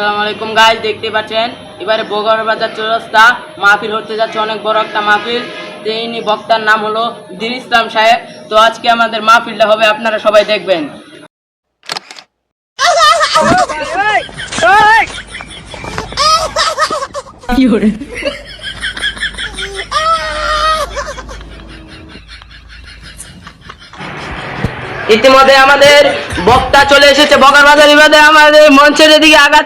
আসসালামু আলাইকুম গাইজ দেখতে পাচ্ছেন? এবারে বগর বাজার চৌরাস্তা মাহফিল হতে যাচ্ছে অনেক বড় একটা মাহফিল। তিনি বক্তার নাম হলো দিন ইসলাম সাহেব। তো আজকে আমাদের মাহফিলটা হবে, আপনারা সবাই দেখবেন। ইতিমধ্যে আমাদের বক্তা চলে এসেছে বগর বাজার এবারে আমাদের মঞ্চের এদিকে আঘাত।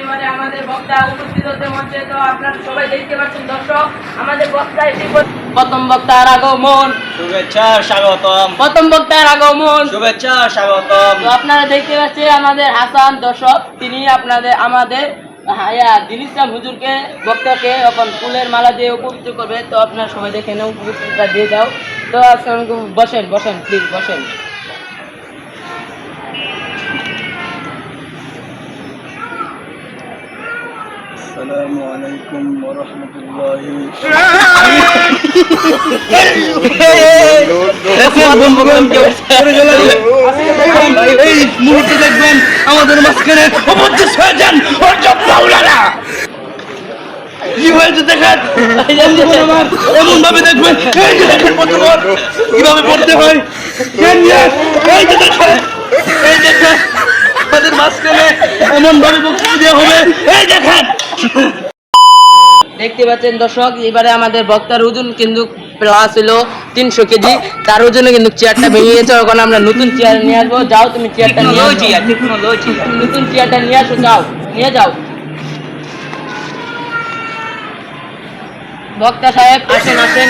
এবারে আমাদের বক্তা উপস্থিত হতে মঞ্চে তো আপনারা সবাই দেখতে পাচ্ছেন দর্শক আমাদের বক্তা এসে প্রথম বক্তার আগমন। শুভেচ্ছা স্বাগতম। প্রথম বক্তার আগমন। শুভেচ্ছা স্বাগতম। তো আপনারা দেখতে পাচ্ছেন আমাদের হাসান দর্শক তিনি আপনাদের আমাদের হ্যাঁ, ইয়া, দিন ইসলাম হুজুরকে বক্তাকে এখন ফুলের মালা দিয়ে উপকৃত করবে। তো আপনারা সবাই দেখে নেন উপকৃতটা দিয়ে দাও তো আসসালামু বসেন বসেন প্লিজ বসেন। আসসালামু আলাইকুম ওয়া রাহমাতুল্লাহি এই মুহূর্তে দেখবেন আমাদের মাঝখানে অবজ্ঞ হয়ে যান অর্জব মাওলানা। কি হয়েছে দেখেন? আমার এমন ভাবে দেখবেন এই যে দেখেন বন্ধুগণ কীভাবে পড়তে হয়। এই যে দেখেন এই দেখেন আমাদের মাঝখানে এমন ভাবে বক্তব্য দেওয়া হবে। এই দেখেন। দেখতে পাচ্ছেন দর্শক এবারে আমাদের বক্তার ওজন কিন্তু প্লাস হলো তিনশো কেজি। তার ওজনে কিন্তু চেয়ারটা ভেঙে গেছে এখন আমরা নতুন চেয়ার নিয়ে আসব। যাও তুমি চেয়ারটা নিয়ে নতুন চেয়ারটা নিয়ে আসো যাও। নিয়ে যাও। বক্তা সাহেব আসেন আসেন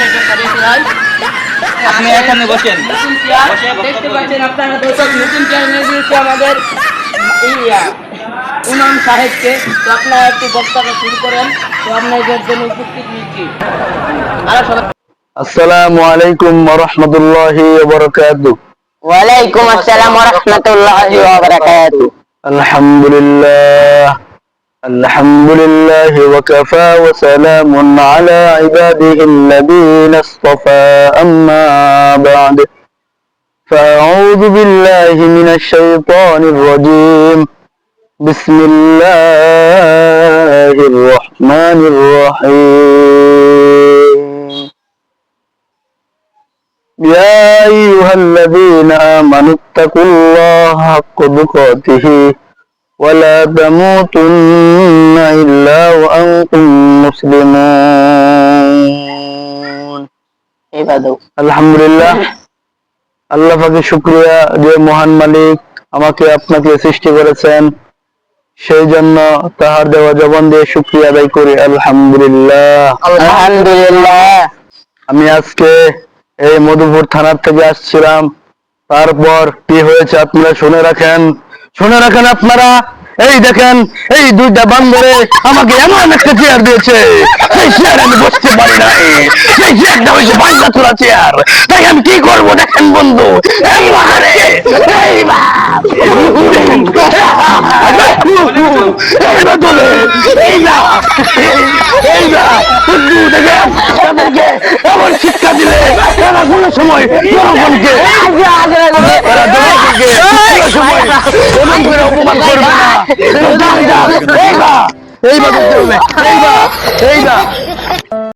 আপনি এখানে বসেন। দেখতে পাচ্ছেন আপনারা দর্শক নতুন চেয়ার দিয়েছে আমাদের উনাম সাহেবকে। তো আপনারা একটু বক্তাটা শুরু করেন তো আপনাদের জন্য উপস্থিত নিচ্ছি। আসসালামু আলাইকুম রহমতুল্লাহি ওয়ালাইকুম আসসালাম রহমতুল্লাহি আলহামদুলিল্লাহ। الحمد لله وكفى وسلام على عباده الذين اصطفى. أما بعد فأعوذ بالله من الشيطان الرجيم. بسم الله الرحمن الرحيم. يا أيها الذين آمنوا اتقوا الله حق تقاته. ولا تموتن إلا وأنتم مسلمون আলহামদুলিল্লাহ আল্লাহ পাকে শুক্রিয়া যে মহান মালিক আমাকে আপনাকে সৃষ্টি করেছেন সেই জন্য তাহার দেওয়া জবান দিয়ে শুক্রিয়া আদায় করি আলহামদুলিল্লাহ আলহামদুলিল্লাহ আমি আজকে এই মধুপুর থানার থেকে আসছিলাম তারপর কি হয়েছে আপনারা শুনে রাখেন শুনে রাখেন আপনারা এই দেখেন এই দুইটা বান্দরে আমাকে এমন একটা চেয়ার দিয়েছে। সেই চেয়ার আমি বসতে পারি নাই। সেই চেয়ারটা হয়েছে বাংলা তোলা চেয়ার তাই আমি কি করব দেখেন বন্ধু? এই বাহারে এই শিক্ষা দিলে কোনো সময় জনগণকে সময় এমন করে অপমান করবে না যান, যান, এই বা